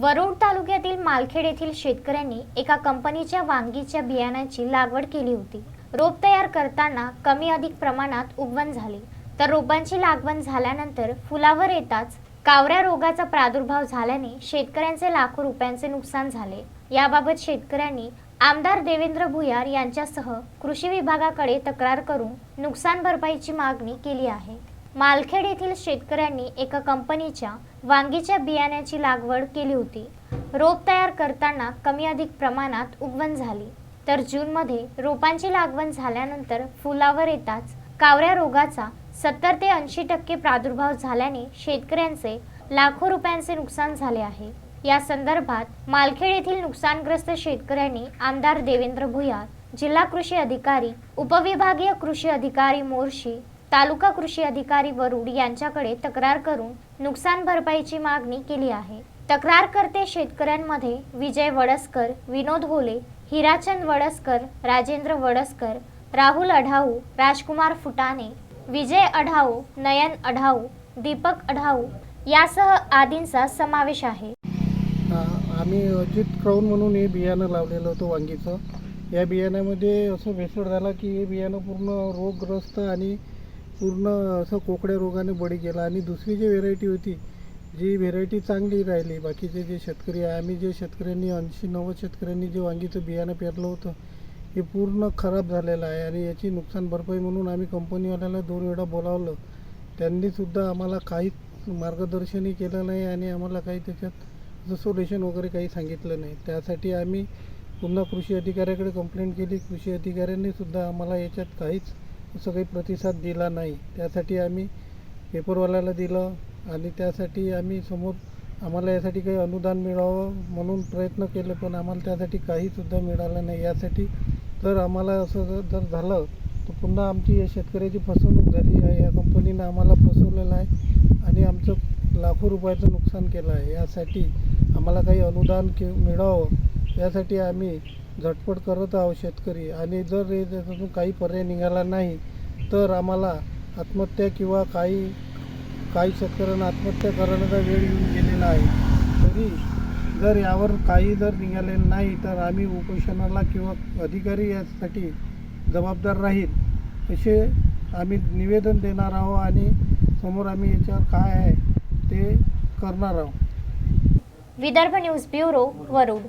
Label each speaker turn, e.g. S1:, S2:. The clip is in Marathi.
S1: वरुड तालुक्यातील मालखेड येथील शेतकऱ्यांनी एका कंपनीच्या वांगीच्या बियाण्याची लागवड केली होती. रोप तयार करताना कमी अधिक प्रमाणात उगवण झाले. तर रोपांची लागवण झाल्यानंतर फुलावर येताच कावऱ्या रोगाचा प्रादुर्भाव झाल्याने शेतकऱ्यांचे लाखो रुपयांचे नुकसान झाले. याबाबत शेतकऱ्यांनी आमदार देवेंद्र भुयार यांच्यासह कृषी विभागाकडे तक्रार करून नुकसान भरपाईची मागणी केली आहे. मालखेड येथील शेतकऱ्यांनी एका कंपनीच्या वांगीच्या बियाण्याची लागवड केली होती. रोप तयार करताना कमी अधिक प्रमाणात उगवण झाली. तर जूनमध्ये रोपांची लागवण झाल्यानंतर फुलावर येताच कावऱ्या रोगाचा सत्तर ते ऐंशी टक्के प्रादुर्भाव झाल्याने शेतकऱ्यांचे लाखो रुपयांचे नुकसान झाले आहे. या संदर्भात मालखेड येथील नुकसानग्रस्त शेतकऱ्यांनी आमदार देवेंद्र भुयार जिल्हा कृषी अधिकारी उपविभागीय कृषी अधिकारी मोर्शी तालुका कृषी अधिकारी वरुड यांच्याकडे तक्रार करून नुकसान भरपाईची मागणी केली आहे. तक्रारकर्ते शेतकऱ्यांमध्ये विजय वडसकर विनोद होले हिराचंद वडसकर राजेंद्र वडसकर राहुल अढाऊ राजकुमार फुटाणे विजय अढाऊ नयन अढाऊ दीपक अढाऊ यासह आदींचा समावेश आहे.
S2: आम्ही अजित क्राऊन म्हणून हे बियाणं लावलेलं होतं वांगीचं. या बियाण्यामध्ये असं भेसळ झाला की हे बियाणं पूर्ण रोगग्रस्त आणि पूर्ण असं कोकड्या रोगाने बळी गेला. आणि दुसरी जी व्हेरायटी होती जी व्हेरायटी चांगली राहिली बाकीचे जे शेतकरी आहे आम्ही जे शेतकऱ्यांनी ऐंशी नव्वद शेतकऱ्यांनी जे वांगीचं बियाणं पेरलं होतं हे पूर्ण खराब झालेलं आहे. आणि याची नुकसान भरपाई म्हणून आम्ही कंपनीवाल्याला दोन वेळा बोलावलं. त्यांनीसुद्धा आम्हाला काहीच मार्गदर्शनही केलं नाही आणि आम्हाला काही त्याच्यात सोल्युशन वगैरे काही सांगितलं नाही. त्यासाठी आम्ही पुन्हा कृषी अधिकाऱ्याकडे कंप्लेंट केली. कृषी अधिकाऱ्यांनी सुद्धा आम्हाला याच्यात काहीच असं काही प्रतिसाद दिला नाही. त्यासाठी आम्ही पेपरवाल्याला दिलं आणि त्यासाठी आम्ही समोर आम्हाला यासाठी काही अनुदान मिळावं म्हणून प्रयत्न केले पण आम्हाला त्यासाठी काहीसुद्धा मिळालं नाही. यासाठी तर आम्हाला असं जर जर झालं तर पुन्हा आमची या शेतकऱ्याची फसवणूक झाली आहे. या कंपनीनं आम्हाला फसवलेलं आहे आणि आमचं लाखो रुपयाचं नुकसान केलं आहे. यासाठी आम्हाला काही अनुदान के मिळावं यासाठी आम्ही झटपट करत आहोत शेतकरी. आणि जर हे त्याच्यातून काही पर्याय निघाला नाही तर आम्हाला आत्महत्या किंवा काही काही शेतकऱ्यांना आत्महत्या करण्याचा वेळ येऊन गेलेला आहे. तरी जर यावर काही जर निघालेलं नाही तर आम्ही उपोषणाला किंवा अधिकारी यासाठी जबाबदार राहील असे आम्ही निवेदन देणार आहोत आणि समोर आम्ही याच्यावर काय आहे ते करणार आहोत.
S1: Vidarbha news bureau Warud.